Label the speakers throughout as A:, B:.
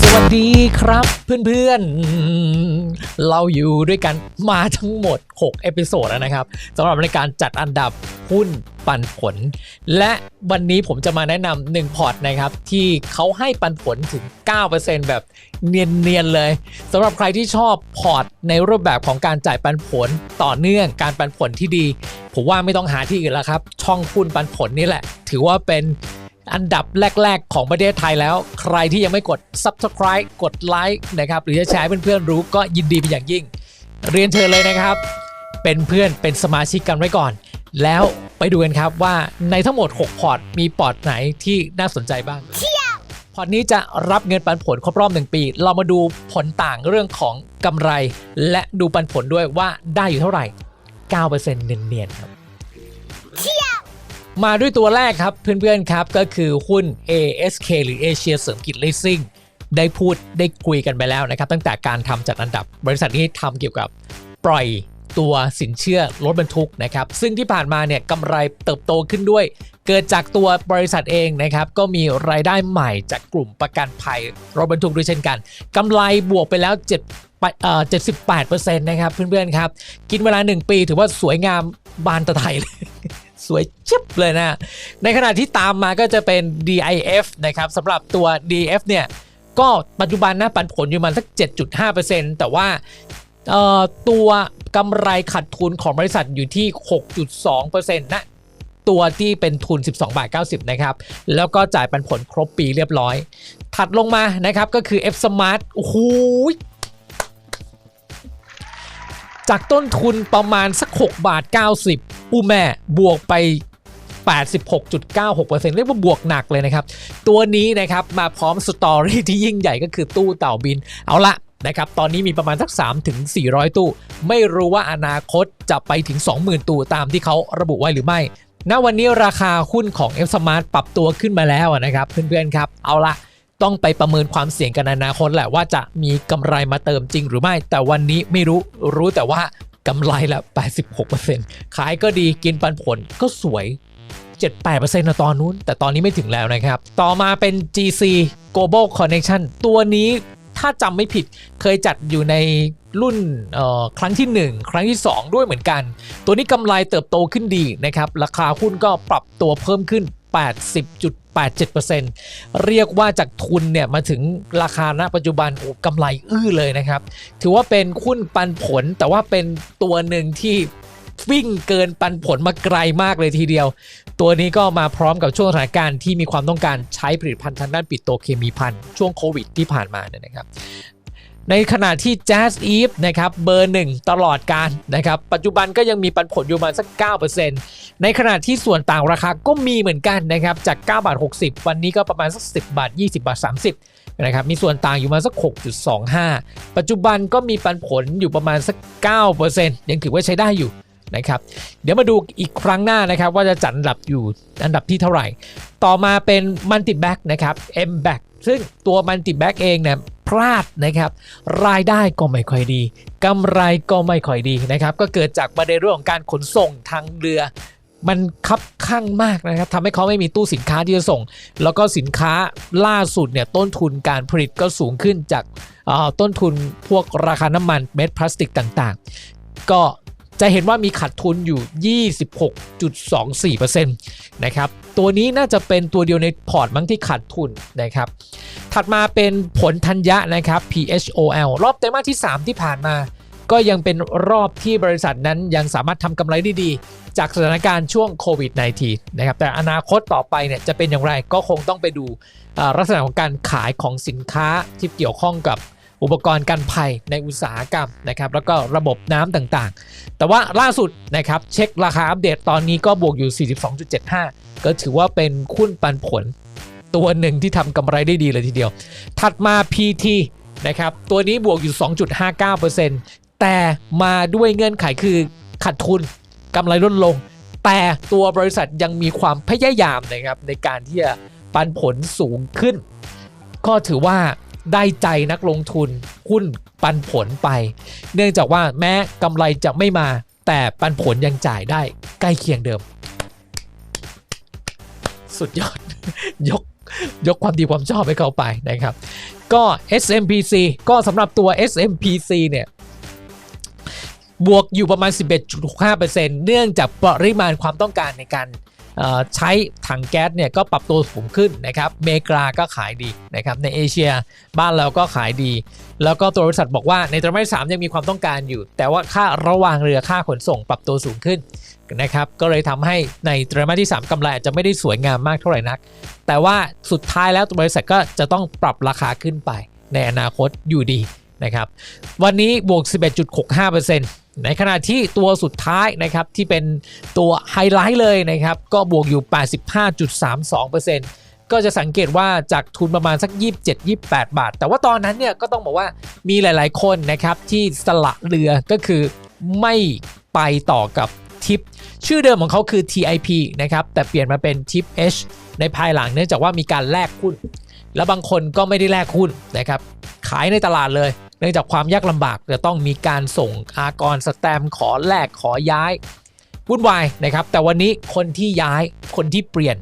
A: สวัสดีครับเพื่อนๆ เราอยู่ด้วยกันมาทั้งหมด 6 เอพิโซดแล้วนะครับสำหรับในการจัดอันดับหุ้นปันผล และวันนี้ผมจะมาแนะนำหนึ่งพอร์ตนะครับ ที่เขาให้ปันผลถึง 9%แบบเนียน ๆ เลยสำหรับใครที่ชอบพอร์ตในรูปแบบของการจ่ายปันผลต่อเนื่องการปันผลที่ดี ผมว่าไม่ต้องหาที่อื่นแล้วครับ ช่องหุ้นปันผลนี่แหละ ถือว่าเป็น อันดับแรก ๆ ของประเทศไทยแล้ว ใครที่ยังไม่กด Subscribe กดไลค์นะครับหรือจะแชร์เพื่อนๆรู้ก็ยินดีเป็นอย่างยิ่ง เรียนเชิญเลยนะครับ เป็นเพื่อนเป็นสมาชิกกันไว้ก่อน แล้วไปดูกันครับว่าในทั้งหมด 6 พอร์ตมีพอร์ตไหนที่น่าสนใจบ้างพอร์ตนี้จะรับเงินปันผลครบรอบ 1 ปี เรามาดูผลต่างเรื่องของกำไร และดูปันผลด้วยว่าได้อยู่เท่าไหร่ 9%เนียนๆครับ มาด้วยตัวแรกครับเพื่อนๆครับก็คือหุ้น ASK หรือ Asia เสริมกิจ Leasing ได้พูดได้คุยกันไปแล้วนะครับ ตั้งแต่การทำจัดอันดับ บริษัทนี้ทำเกี่ยวกับปล่อยตัวสินเชื่อรถบรรทุกนะครับ ซึ่งที่ผ่านมาเนี่ยกำไรเติบโตขึ้นด้วย เกิดจากตัวบริษัทเองนะครับ ก็มีรายได้ใหม่จากกลุ่มประกันภัยรถบรรทุกด้วยเช่นกันกำไรบวกไปแล้ว7ปะเอ่อ78%นะครับเพื่อนๆครับ กินเวลา 1 ปีถือว่าสวยงามบานตะไทยเลย สวยชิบเลยนะ ในขณะที่ตามมาก็จะเป็น DIF นะครับสำหรับตัว DF เนี่ย ก็ปัจจุบันนะปันผลอยู่มาณสัก 7.5%แต่ว่าเอ่อตัวกำไรขาดทุนของบริษัทอยู่ที่ 6.2%นะตัวที่เป็นทุน 12 บาท 90 นะครับ แล้วก็จ่ายปันผลครบปีเรียบร้อย ถัดลงมานะครับก็คือ F Smart โอ้โหจากต้นทุนประมาณสัก 6 บาท 90 อู้แม่บวกไป 86.96%เรียกว่าบวกหนักเลยนะครับ ตัวนี้นะครับมาพร้อมสตอรี่ที่ยิ่งใหญ่ก็คือตู้เต่าบิน เอาละนะครับตอนนี้มีประมาณสัก 3 ถึง 400 ตู้ ไม่รู้ว่าอนาคตจะไปถึง 20,000 ตู้ตามที่เขาระบุไว้หรือไม่ ณ วันนี้ราคาหุ้นของ F Smart ปรับตัวขึ้นมาแล้วนะครับ เพื่อนๆ ครับ เอาละต้องไปประเมินความเสี่ยงกันในอนาคตแหละว่าจะมีกำไรมาเติมจริงหรือไม่ แต่วันนี้ไม่รู้รู้แต่ว่า กำไรละ86%ขายก็ดีกินปันผลก็สวย 78%นะตอนนู้น แต่ตอนนี้ไม่ถึงแล้วนะครับ ต่อมาเป็น GC Global Connection ตัวนี้ถ้าจำไม่ผิดเคยจัดอยู่ในรุ่นครั้งที่ 1 ครั้งที่ 2 ด้วยเหมือนกัน ตัวนี้กำไรเติบโตขึ้นดีนะครับ ราคาหุ้นก็ปรับตัวเพิ่มขึ้น 80.87%เรียกว่าจากทุนเนี่ยมาถึงราคาณปัจจุบันโอ้กำไรอื้อเลยนะครับ ถือว่าเป็นหุ้นปันผลแต่ว่าเป็นตัวหนึ่งที่วิ่งเกินปันผลมาไกลมากเลยทีเดียว ตัวนี้ก็มาพร้อมกับช่วงสถานการณ์ที่มีความต้องการใช้ผลิตภัณฑ์ทางด้านปิโตรเคมีภัณฑ์ช่วงโควิดที่ผ่านมาเนี่ยนะครับ ในขณะที่ Jazz Eve นะครับเบอร์หนึ่งตลอดการนะครับปัจจุบันก็ยังมีปันผลอยู่ประมาณสัก 9%ในขณะที่ส่วนต่างราคาก็มีเหมือนกันนะครับจาก9บาท60 วันนี้ก็ประมาณสัก 10 บาท 20 บาท 30นะครับมีส่วนต่างอยู่มาสัก 6.25 ปัจจุบันก็มีปันผลอยู่ประมาณสัก 9%ยังถือว่าใช้ได้อยู่นะครับเดี๋ยวมาดูอีกครั้งหน้านะครับว่าจะจัดอันดับอยู่อันดับที่เท่าไหร่ ต่อมาเป็นมันติแบ็กนะครับ M back ซึ่งตัวมันติแบ็กเองเนี่ย พลาดนะครับ รายได้ก็ไม่ค่อยดีกำไรก็ไม่ค่อยดีนะครับ ก็เกิดจากประเด็นเรื่องของการขนส่งทางเรือ มันคับข้างมากนะครับทำให้เขาไม่มีตู้สินค้าที่จะส่ง แล้วก็สินค้าล่าสุดเนี่ยต้นทุนการผลิตก็สูงขึ้นจากต้นทุนพวกราคาน้ำมันเม็ดพลาสติกต่างๆ ก็จะเห็นว่ามีขาดทุนอยู่ 26.24%นะครับ ตัวนี้น่าจะเป็นตัวเดียวในพอร์ตมั้งที่ขาดทุนนะครับ ถัดมาเป็นผลทัญญะนะครับ PHOL รอบไตรมาสที่ 3 ที่ผ่านมา ก็ยังเป็นรอบที่บริษัทนั้นยังสามารถทำกำไรได้ดี จากสถานการณ์ช่วงโควิด -19 นะครับ แต่อนาคตต่อไปเนี่ยจะเป็นอย่างไรก็คงต้องไปดูลักษณะของการขายของสินค้าที่เกี่ยวข้องกับอุปกรณ์กันภัยในอุตสาหกรรมนะครับแล้วก็ระบบน้ำต่างๆ แต่ว่าล่าสุดนะครับเช็คราคาอัปเดตตอนนี้ก็บวกอยู่ 42.75 ก็ถือว่าเป็นคุ้นปันผล ตัวหนึ่งที่ทำกำไรได้ดีเลยทีเดียว ถัดมา PT นะครับ ตัวนี้บวกอยู่ 2.59%แต่มาด้วยเงื่อนไขคือขาดทุนกำไรลดลง แต่ตัวบริษัทยังมีความพยายามนะครับในการที่จะปันผลสูงขึ้น ก็ถือว่าได้ใจนักลงทุนหุ้นปันผลไป เนื่องจากว่าแม้กำไรจะไม่มา แต่ปันผลยังจ่ายได้ใกล้เคียงเดิม สุดยอด ยก ยกความดีความชอบให้เขาไปนะครับ ก็ SMPC ก็สำหรับตัว SMPC เนี่ยบวกอยู่ประมาณ 11.5%เนื่องจากปริมาณความต้องการในการ ใช้ถังแก๊สเนี่ยก็ปรับตัวสูงขึ้นนะครับเมกาก็ขายดีนะครับในเอเชียบ้านเราก็ขายดี แล้วก็ตัวบริษัทบอกว่าในไตรมาสสามยังมีความต้องการอยู่ แต่ว่าค่าระวางเรือค่าขนส่งปรับตัวสูงขึ้นนะครับก็เลยทำให้ในไตรมาสที่ 3กำไรอาจจะไม่ได้สวยงามมากเท่าไหร่นัก แต่ว่าสุดท้ายแล้วบริษัทก็จะต้องปรับราคาขึ้นไปในอนาคตอยู่ดีนะครับวันนี้บวก 11.65% ในขณะที่ตัวสุดท้ายนะครับที่เป็นตัวไฮไลท์เลยนะครับก็บวกอยู่ 85.32%ก็จะสังเกตว่าจากทุนประมาณสัก 27-28 บาท แต่ว่าตอนนั้นเนี่ยก็ต้องบอกว่ามีหลายๆคนนะครับที่สละเรือก็คือไม่ไปต่อกับทิปชื่อเดิมของเขาคือ TIP นะครับแต่เปลี่ยนมาเป็น TIP H ในภายหลังเนื่องจากว่ามีการแลกหุ้น แล้วบางคนก็ไม่ได้แลกหุ้นนะครับขายในตลาดเลย เนื่องจากความยากลำบากจะต้องมีการส่งอากรสแตมขอแลกขอย้ายวุ่นวายนะครับ แต่วันนี้คนที่ย้ายคนที่เปลี่ยน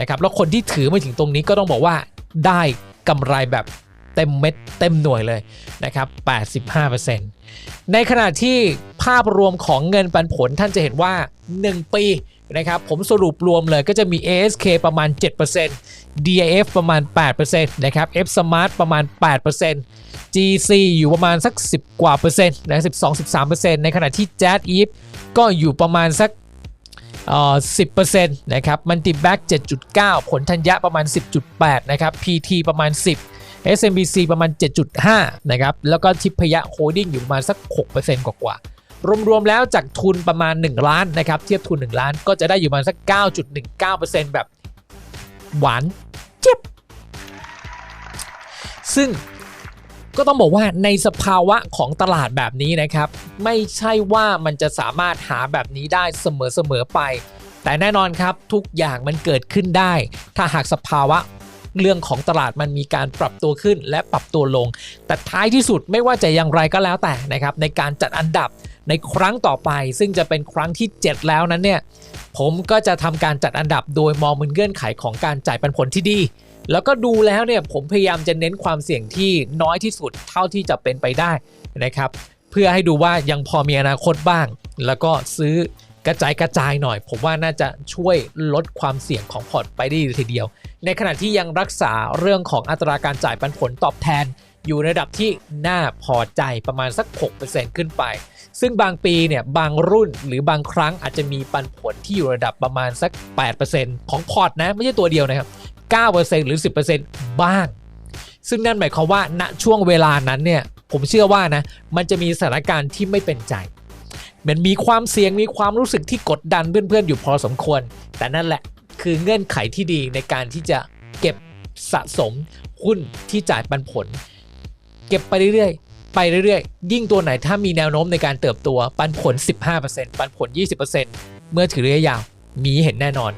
A: นะครับแล้วคนที่ถือมาถึงตรงนี้ก็ต้องบอกว่าได้กำไรแบบเต็มเม็ดเต็มหน่วยเลยนะครับ 85%ในขณะที่ภาพรวมของเงินปันผลท่านจะเห็นว่า 1 ปี นะครับผมสรุปรวมเลยก็จะมี ASK ประมาณ 7% DIF ประมาณ 8%นะครับ F Smart ประมาณ 8% GC อยู่ประมาณสัก 10 กว่าเปอร์เซ็นต์นะ12-13%ในขณะที่ Jazz Eve ก็อยู่ประมาณสักเอ่อ10%นะครับ มันติแบ็ก7.9 ผลทัญญะประมาณ 10.8 นะครับ PT ประมาณ 10 SMBC ประมาณ 7.5 นะครับ แล้วก็ทิพยะโฮดดิ้งอยู่ประมาณสัก 6%กว่าๆ รวมๆแล้วจากทุนประมาณ 1 ล้านนะครับเทียบทุน 1 ล้านก็จะได้อยู่ประมาณสัก 9.19%แบบหวานเจ็บ ซึ่งก็ต้องบอกว่าในสภาวะของตลาดแบบนี้นะครับ ไม่ใช่ว่ามันจะสามารถหาแบบนี้ได้เสมอๆไป แต่แน่นอนครับทุกอย่างมันเกิดขึ้นได้ ถ้าหากสภาวะเรื่องของตลาดมันมีการปรับตัวขึ้นและปรับตัวลง แต่ท้ายที่สุดไม่ว่าจะอย่างไรก็แล้วแต่นะครับในการจัดอันดับ ในครั้งต่อไป ซึ่งจะเป็นครั้งที่ 7 แล้วนั้นเนี่ยผมก็จะทำการจัดอันดับโดยมองเป็นเงื่อนไขของการจ่ายปันผลที่ดี แล้วก็ดูแล้วเนี่ยผมพยายามจะเน้นความเสี่ยงที่น้อยที่สุดเท่าที่จะเป็นไปได้นะครับ เพื่อให้ดูว่ายังพอมีอนาคตบ้าง แล้วก็ซื้อกระจายกระจายหน่อย ผมว่าน่าจะช่วยลดความเสี่ยงของพอร์ตไปได้ทีเดียว ในขณะที่ยังรักษาเรื่องของอัตราการจ่ายปันผลตอบแทน อยู่ในระดับที่น่าพอใจประมาณสัก 6%ขึ้นไป ซึ่งบางปีเนี่ยบางรุ่นหรือบางครั้งอาจจะมีปันผลที่อยู่ระดับประมาณสัก 8%ของพอร์ตนะไม่ใช่ตัวเดียวนะครับ 9%หรือ 10%บ้าง ซึ่งนั่นหมายความว่าณช่วงเวลานั้นเนี่ยผมเชื่อว่านะมันจะมีสถานการณ์ที่ไม่เป็นใจเหมือนมีความเสี่ยงมีความรู้สึกที่กดดันเพื่อนๆ อยู่พอสมควร แต่นั่นแหละคือเงื่อนไขที่ดีในการที่จะเก็บสะสมหุ้นที่จ่ายปันผล เก็บไปเรื่อยๆ ไปเรื่อยๆ ยิ่งตัวไหนถ้ามีแนวโน้มในการเติบโตปันผล 15%ปันผล 20%เมื่อถือระยะยาวมีเห็นแน่นอน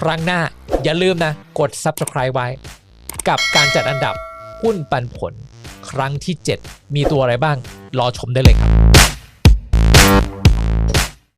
A: ครั้งหน้าอย่าลืมนะ กด subscribe ไว้ กับการจัดอันดับหุ้นปันผล ครั้งที่ 7 มีตัวอะไรบ้าง รอชมได้เลยครับ